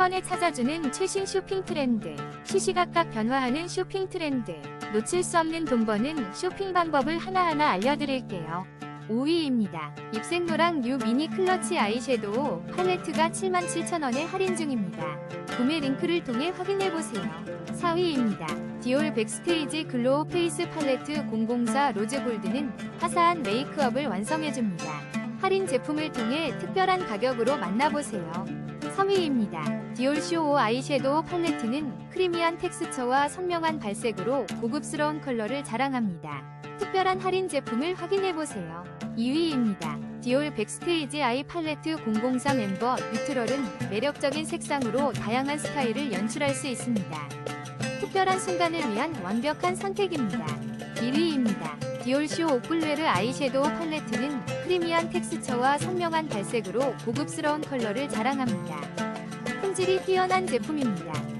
번에 찾아주는 최신 쇼핑 트렌드, 시시각각 변화하는 쇼핑 트렌드, 놓칠 수 없는 돈 버는 쇼핑 방법을 하나하나 알려드릴게요. 5위입니다. 입생노랑 뉴 미니 클러치 아이섀도우 팔레트가 77,000원에 할인 중입니다. 구매 링크를 통해 확인해보세요. 4위입니다. 디올 백스테이지 글로우 페이스 팔레트 004 로즈 골드는 화사한 메이크업을 완성해줍니다. 할인 제품을 통해 특별한 가격으로 만나보세요. 3위입니다. 디올 쇼5 아이섀도우 팔레트는 크리미한 텍스처와 선명한 발색으로 고급스러운 컬러를 자랑합니다. 특별한 할인 제품을 확인해보세요. 2위입니다. 디올 백스테이지 아이 팔레트 004 멤버 뉴트럴은 매력적인 색상으로 다양한 스타일을 연출할 수 있습니다. 특별한 순간을 위한 완벽한 선택입니다. 1위입니다. 디올쇼 오플레르 아이섀도우 팔레트는 크리미한 텍스처와 선명한 발색으로 고급스러운 컬러를 자랑합니다. 품질이 뛰어난 제품입니다.